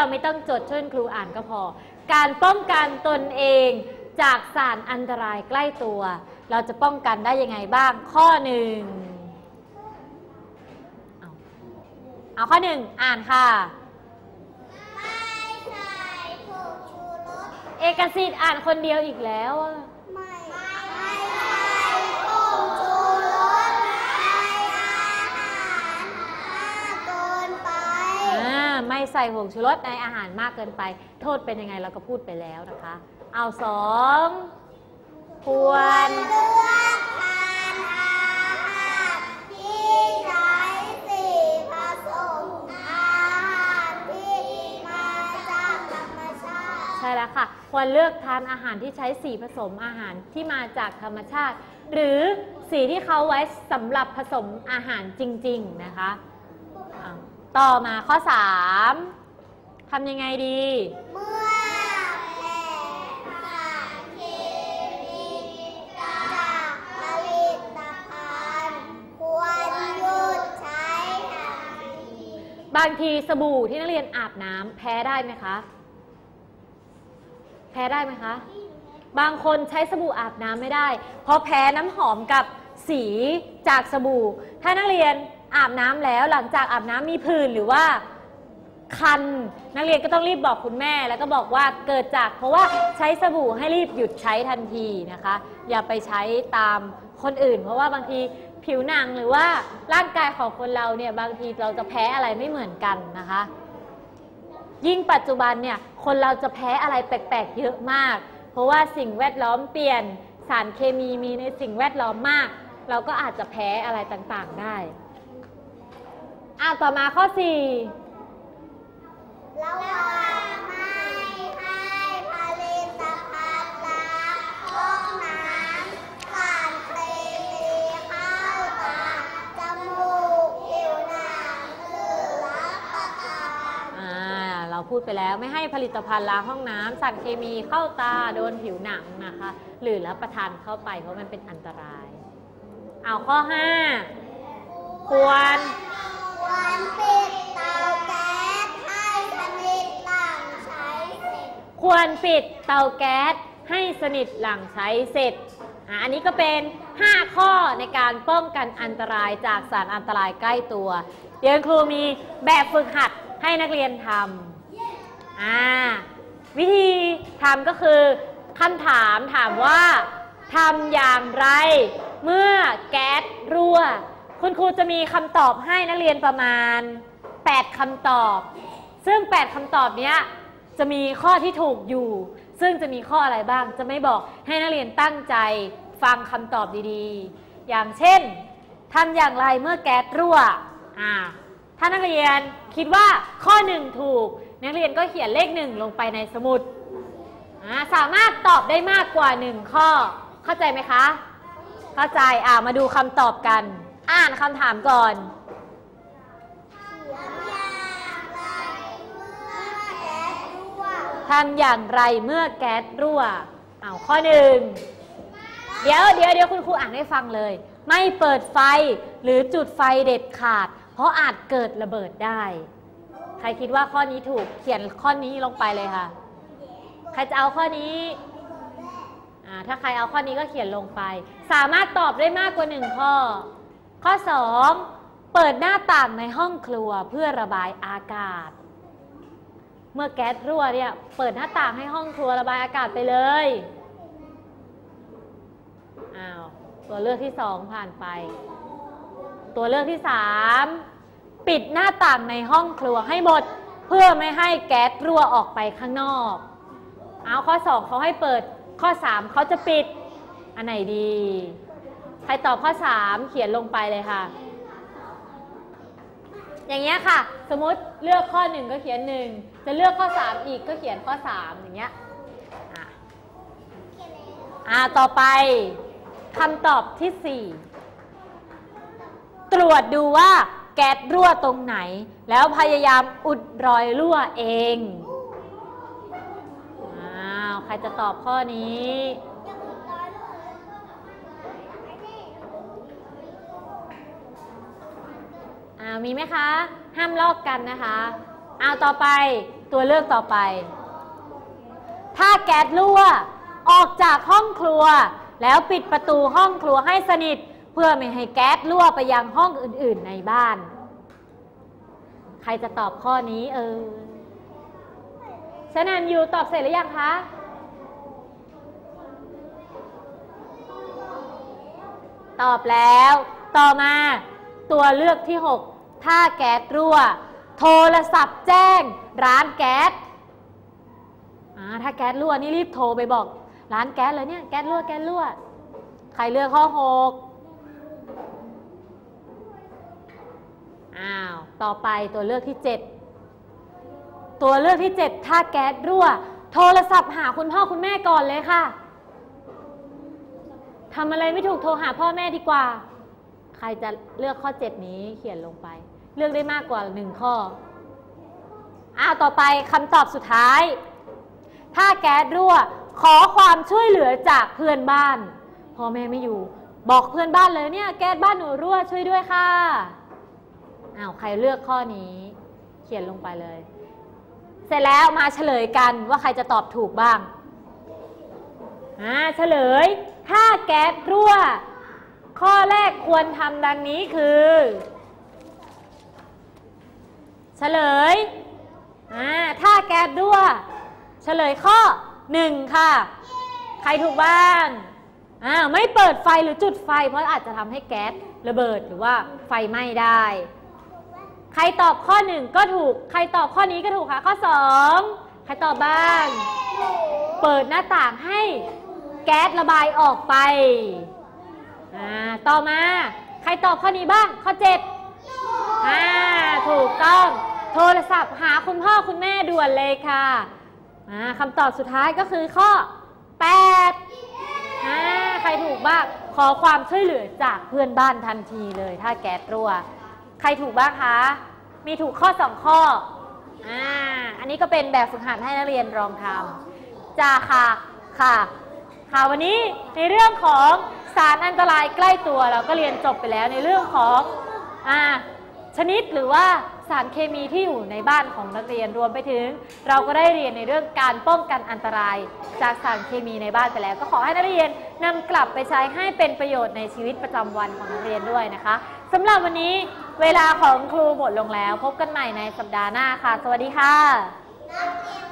วันนี้เราไม่ต้องจดช่วยครูอ่านก็พอ การป้องกันตนเองจากสารอันตรายใกล้ตัว เราจะป้องกันได้ยังไงบ้าง ข้อหนึ่งเอาเอาข้อหนึ่งอ่านค่ะเอกสิทธิ์อ่านคนเดียวอีกแล้ว ไม่ใส่ผงชูรสในอาหารมากเกินไป โทษเป็นยังไงเราก็พูดไปแล้วนะคะ เอาสองควรเลือกทานอาหารที่ใช้สีผสมอาหารที่มาจากธรรมชาติ ใช่แล้วค่ะ ควรเลือกทานอาหารที่ใช้สีผสมอาหารที่มาจากธรรมชาติ หรือสีที่เขาไว้สำหรับผสมอาหารจริง ๆ นะคะอะ ต่อมาข้อ 3 ทำยังไงดี เมื่อแหล่สารเคมีจากผลิตภัณฑ์ควรหยุดใช้ทันทีบางทีสบู่ที่นักเรียนอาบน้ำแพ้ได้ไหมคะ แพ้ได้ไหมคะ บางคนใช้สบู่อาบน้ำไม่ได้ เพราะแพ้น้ำหอมกับสีจากสบู่ ถ้านักเรียน อาบน้ำแล้วหลังจากอาบน้ำมีผื่นหรือว่าคันนักเรียนก็ต้องรีบบอกคุณแม่ แล้วก็บอกว่าเกิดจาก เพราะว่าใช้สบู่ให้รีบหยุดใช้ทันทีนะคะ อย่าไปใช้ตามคนอื่น เพราะว่าบางทีผิวหนังหรือว่าร่างกายของคนเราเนี่ยบางทีเราจะแพ้อะไรไม่เหมือนกันนะคะ ยิ่งปัจจุบันเนี่ยคนเราจะแพ้อะไรแปลกๆเยอะมาก เพราะว่าสิ่งแวดล้อมเปลี่ยนสารเคมีมีในสิ่งแวดล้อมมาก เราก็อาจจะแพ้อะไรต่างๆได้ อะต่อมาข้อ4ระวังไม่ให้ผลิตภัณฑ์ล้างห้องน้ำผ่านเคมีเข้าตาจมูกผิวหนังหรือรับประทานอ่าเราพูดไปแล้วไม่ให้ผลิตภัณฑ์ล้างห้องน้ำสารเคมีเข้าตาโดนผิวหนังนะคะ หรือรับประทานเข้าไปเพราะมันเป็นอันตราย เอาข้อ5ควรควร ควรปิดเตาแก๊สให้สนิทหลังใช้เสร็จอะอันนี้ก็เป็น 5 ข้อในการป้องกันอันตรายจากสารอันตรายใกล้ตัว เดี๋ยวครูมีแบบฝึกหัดให้นักเรียนทำอ่าวิธีทำก็คือคำถามถามว่าทำอย่างไร เมื่อแก๊สรั่ว คุณครูจะมีคำตอบให้นักเรียนประมาณ 8คำตอบ ซึ่ง 8คำตอบเนี้ยจะมีข้อที่ถูกอยู่ ซึ่งจะมีข้ออะไรบ้าง จะไม่บอกให้นักเรียนตั้งใจฟังคำตอบดีๆ อย่างเช่นทำอย่างไรเมื่อแก๊สรั่วอ่าถ้านักเรียนคิดว่าข้อหนึ่งถูก นักเรียนก็เขียนเลขหนึ่งลงไปในสมุดสามารถตอบได้มากกว่าหนึ่งข้อ เข้าใจไหมคะ เข้าใจอ่ามาดูคำตอบกัน อ่านคำถามก่อนทำอย่างไรเมื่อแก๊สรั่ว เอาข้อหนึ่ง เดี๋ยวเดี๋ยวเดี๋ยวคุณครูอ่านให้ฟังเลย ไม่เปิดไฟหรือจุดไฟเด็ดขาด เพราะอาจเกิดระเบิดได้ ใครคิดว่าข้อนี้ถูกเขียนข้อนี้ลงไปเลยค่ะ ใครจะเอาข้อนี้อ่าถ้าใครเอาข้อนี้ก็เขียนลงไป สามารถตอบได้มากกว่าหนึ่งข้อ ข้อ 2 เปิดหน้าต่างในห้องครัวเพื่อระบายอากาศ เมื่อแก๊สรั่วเนี่ยเปิดหน้าต่างให้ห้องครัวระบายอากาศไปเลยอ้าวตัวเลือกที่สองผ่านไป ตัวเลือกที่สามปิดหน้าต่างในห้องครัวให้หมด เพื่อไม่ให้แก๊สรั่วออกไปข้างนอกเอาข้อสองเขาให้เปิดข้อสามเขาจะปิด อันไหนดี รตอบข้อสามเขียนลงไปเลยค่ะ อย่างเงี้ยค่ะ สมมติเลือกข้อหนึ่งก็เขียนหนึ่งจะเลือกข้อสามอีกก็เขียนข้อสามอย่างเงี้ยอะอ่าต่อไปคำตอบที่สี่ตรวจดูว่าแก๊สรั่วตรงไหน แล้วพยายามอุดรอยรั่วเอง อ้าว ใครจะตอบข้อนี้ อ่า มีไหมคะ ห้ามลอกกันนะคะเอาต่อไปตัวเลือกต่อไป ถ้าแก๊สรั่วออกจากห้องครัว แล้วปิดประตูห้องครัวให้สนิท เพื่อไม่ให้แก๊สรั่วไปยังห้องอื่น ๆในบ้าน ใครจะตอบข้อนี้เออชนันยูตอบเสร็จหรือยังคะตอบแล้ว ต่อมาตัวเลือกที่ 6 ถ้าแก๊สรั่ว โทรศัพท์แจ้ง ร้านแก๊สถ้าแก๊สรั่วนี่รีบโทรไปบอก ร้านแก๊สเลยเนี่ยแก๊สรั่วแก๊สรั่ว ใครเลือกข้อ6อ้าว ต่อไปตัวเลือกที่ 7 ตัวเลือกที่ 7 ถ้าแก๊สรั่ว โทรศัพท์หาคุณพ่อคุณแม่ก่อนเลยค่ะทำอะไรไม่ถูกโทรหาพ่อแม่ดีกว่า ใครจะเลือกข้อ 7 นี้เขียนลงไป เลือกได้มากกว่า 1 ข้ออ้าวต่อไปคำตอบสุดท้าย ถ้าแก๊สรั่วขอความช่วยเหลือจากเพื่อนบ้านพ่อแม่ไม่อยู่ บอกเพื่อนบ้านเลยเนี่ย แก๊สบ้านหนูรั่วช่วยด้วยค่ะอ้าวใครเลือกข้อนี้ เขียนลงไปเลย เสร็จแล้วมาเฉลยกันว่าใครจะตอบถูกบ้างอ่าเฉลย ถ้าแก๊สรั่ว ข้อแรกควรทำดังนี้คือเฉลยอ่าถ้าแก๊สรั่วเฉลยข้อ 1 ค่ะ ใครถูกบ้างอ่าไม่เปิดไฟหรือจุดไฟ เพราะอาจจะทำให้แก๊สระเบิดหรือว่าไฟไหม้ได้ ใครตอบข้อ 1 ก็ถูก ใครตอบข้อนี้ก็ถูกค่ะ ข้อ 2 ใครตอบบ้าง เปิดหน้าต่างให้แก๊สระบายออกไป อ่าต่อมา ใครตอบข้อนี้บ้าง ข้อ7อ่าถูกต้อง โทรศัพท์หาคุณพ่อคุณแม่ด่วนเลยค่ะอ่าคำตอบสุดท้ายก็คือข้อ8อ่าใครถูกบ้าง ขอความช่วยเหลือจากเพื่อนบ้านทันทีเลย ถ้าแก๊สรั่ว ใครถูกบ้างคะ มีถูกข้อ2ข้ออ่าอันนี้ก็เป็นแบบฝึกหัดให้นักเรียนลองทำจ้าค่ะค่ะ ค่ะวันนี้ในเรื่องของสารอันตรายใกล้ตัวเราก็เรียนจบไปแล้วในเรื่องของอชนิดหรือว่าสารเคมีที่อยู่ในบ้านของนักเรียนรวมไปถึง เราก็ได้เรียนในเรื่องการป้องกันอันตราย จากสารเคมีในบ้านไปแล้ว ก็ขอให้นักเรียนนำกลับไปใช้ให้เป็นประโยชน์ในชีวิตประจำวันของนักเรียนด้วยนะคะสำหรับวันนี้เวลาของครูหมดลงแล้ว พบกันใหม่ในสัปดาห์หน้าค่ะ สวัสดีค่ะ